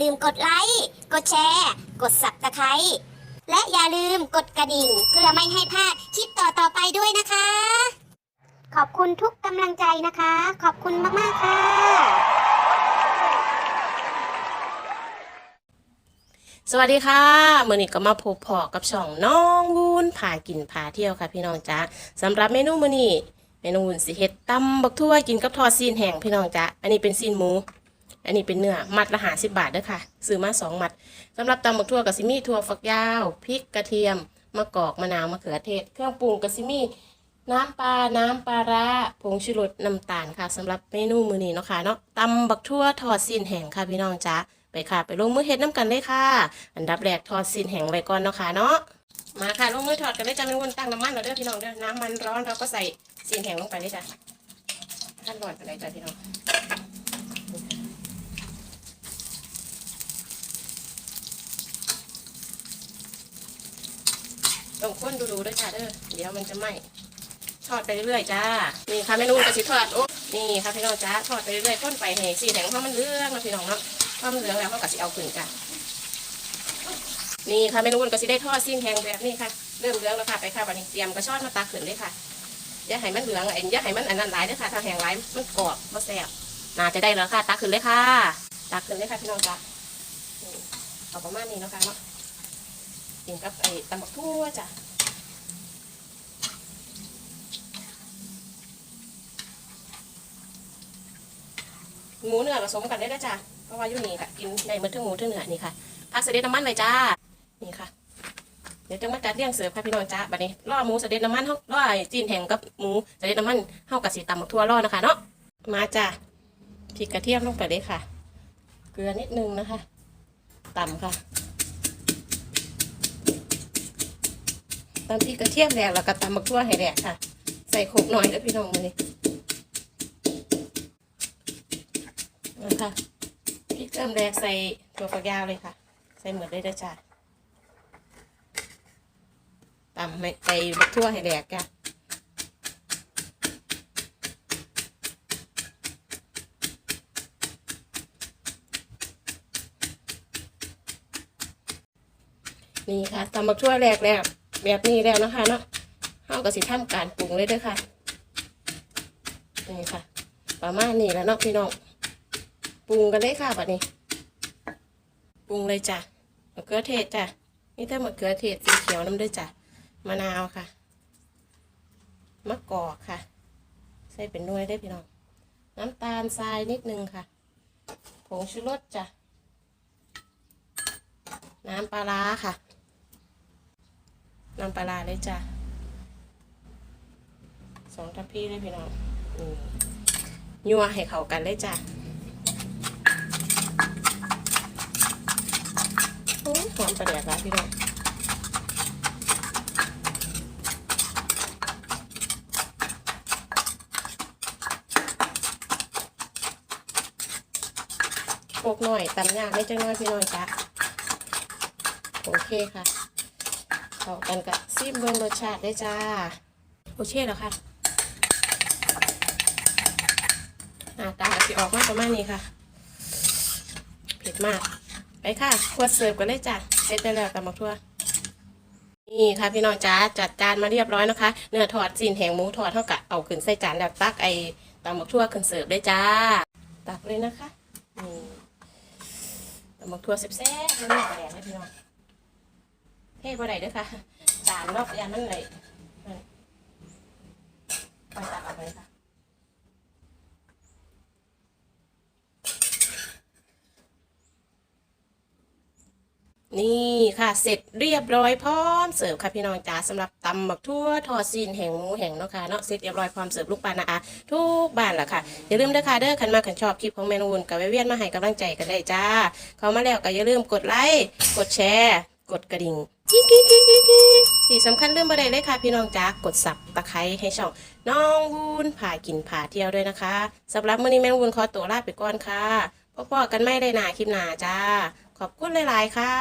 ลืมกดไลค์ กดแชร์ กด Subscribe และอย่าลืมกดกระดิ่งเพื่อไม่ให้พลาดคลิปต่อๆไปด้วยนะคะ ขอบคุณทุกกำลังใจนะคะ ขอบคุณมากๆค่ะ สวัสดีค่ะเมื่อนี้ก็มาพบพอกับช่องน้องวูนพากินพาเที่ยวค่ะ พี่น้องจ้าสำหรับเมนูมื้อนี้เมนูวุ้นสิเฮ็ดตำบักทั่วกินกับทอดซีนแห้งพี่น้องจ้าอันนี้เป็นซีนหมู อันนี้เป็นเนื้อมัดละหาสิบบาทเด้อค่ะซื้อมาสองมัดสำหรับตำบักทั่วกับซิมีถั่วฝักยาวพริกกระเทียมมะกอกมะนาวมะเขือเทศ เครื่องปรุงกับซิมีน้ำปลา น้ำปลาร้าผงชูรสน้ำตาลค่ะสำหรับเมนูมื้อนี้เนาะค่ะเนาะตำบักทั่วทอดซีนแห้งค่ะพี่น้องจ้าไปค่ะ ไปลงมือเฮ็ดน้ำกันเลยค่ะ อันดับแรกทอดซีนแห้งไว้ก่อนเนาะค่ะเนาะมาค่ะลงมือทอดกันเลยจ้าเป็นคนตั้งน้ำมันเราเด้อพี่น้องเด้อน้ำมันร้อนเราก็ใส่ซีนแห้งลงไปเลยจ้ะท่านร้อนไปเลยจ้ะพี่น้อง ต้องค้นดูๆด้วยจ้าเด้อเดี๋ยวมันจะไหม้ทอดไปเรื่อยๆจ้านี่ค่ะเมนูกระสิทอดโอ้นี่ค่ะพี่น้องจ้าทอดไปเรื่อยๆค้นไปให้สีแดงเพราะมันเหลืองนะพี่น้องเนาะพอมันเหลืองแล้วเขาก็สิเอาขึ้นจ้านี่ค่ะเมนูกระสิได้ทอดสิ้นแหงแบบนี้ค่ะเริ่มเหลืองแล้วค่ะไปค่ะวันนี้เตรียมกระชอนมาตักขึ้นเลยค่ะอย่าให้มันเหลืองไอ้อย่าให้มันอันนั้นหลายเด้อค่ะถ้าแห้งหลายมันกรอบมันแซ่บน่าจะได้แล้วค่ะ ตักขึ้นเลยค่ะ ตักขึ้นเลยค่ะพี่น้องจ้าเอาประมาณนี้นะคะเนาะ กินกับไอ้ตำบักทั่วจ้ะหมูเนื้อผสมกันได้แล้วจ้ะเพราะว่าอยู่นี่ค่ะกินได้หมดทั้งหมูทั้งเนื้อนี่ค่ะพักเสด็จน้ำมันเลยจ้านี่ค่ะ เดี๋ยวจะมาจัดเรียงเสิร์ฟค่ะพี่น้องจ้าบัดนี้ล่อหมูเสด็จน้ำมันเฮาล่อจีนแห้งกับหมูเสด็จน้ำมันเฮากับสีตำบักทั่วล่อนะคะเนาะมาจ้ะพริกกระเทียมลงไปเลยค่ะ เกลือนิดนึงนะคะตำค่ะ ตำพริกกระเทียมแดกแล้วก็ตำบักทั่วให้แดกค่ะ ใส่โขกหน่อยแล้วพี่น้องมานี่นะคะพริกเริ่มแดกใส่ถั่วฝักยาวเลยค่ะ ใส่หมดเลยนะจ้ะตำไม่ใส่บักทั่วให้แดกค่ะนี่ค่ะตำบักทั่วแรกแล้ว แบบนี้แล้วนะคะเนาะเฮาก็สิทำการปรุงเลยด้อค่ะนี่ค่ะ ประมาณนี้แล้วเนาะพี่น้องปรุงกันเลยค่ะแบัดนี้ปรุงเลยจ้ะมะเขือเทศจ้ะนี่ถ้ามะเขือเทศสีเขียวน้ำด้วยจ้ะมะนาวค่ะมะกอกค่ะ ใส่เป็นนวยได้พี่น้อง น้ำตาลทรายนิดนึงค่ะ ผงชูรสจ้ะ น้ำปลาร้าค่ะ น้ำปลาเลยจ้ะสองทัพพี่เลยพี่น้องยัวให้เข้ากันเลยจ้ะโอ้ยหอมประเดี๋ยวละพี่น้องพวกหน่อยตำยากได้จังน้อยพี่น้องจ้ะโอเคค่ะ เข้ากันกับซีมเบิร์รสชาติได้จ้า โอเคแล้วค่ะหน้าตาสิออกมาประมาณนี้ค่ะ เผ็ดมาก ไปค่ะขวดเสิร์ฟกันเลยจ้ะเสร็จได้แล้วตำบักทั่วนี่ค่ะพี่น้องจ้าจัดจานมาเรียบร้อยนะคะ เนื้อทอดจีนแหงหมูทอดเท่ากับเอาขึ้นใส่จานแล้วตักไอ้ตำบักทั่วขึ้นเสิร์ฟได้จ้า ตักเลยนะคะนี่ตำบักทั่วแซ่บๆแล้วนี่แดงเลยพี่น้อง เทบ่ได้เด้วยค่ะจานเนอกยามันเลยนั่นไปตักเอาไปค่ะนี่ค่ะเสร็จเรียบร้อยพร้อมเสิร์ฟค่ะพี่น้องจ๋าสำหรับตำบักทั่วทอดซีนแห่งหมูแห่งเนาะค่ะเนาะเสร็จเรียบร้อยพร้อมเสิร์ฟลูกปลานะคะทุกบ้านละค่ะอย่าลืมเด้อค่ะเด้อคันมาคันชอบคลิปของเมนูนกับแวะเวียนมาให้กำลังใจกันได้จ้า เขามาแล้วก็อย่าลืมกดไลค์กดแชร์ กดกระดิ่ง กิ๊กกิ๊กกิ๊กกิ๊กที่สำคัญเรื่องบะได้เลยค่ะ พี่น้องจ๋ากดสับตะไคร้ให้ช่องน้องวุ้นผ่ากินผ่าเที่ยวด้วยนะคะสำหรับมื้อนี้แม่วุ้นขอตัวลาไปก่อนค่ะพบกันไม่ได้หนาคลิปหนาจ้า ขอบคุณหลาย ๆ ค่ะ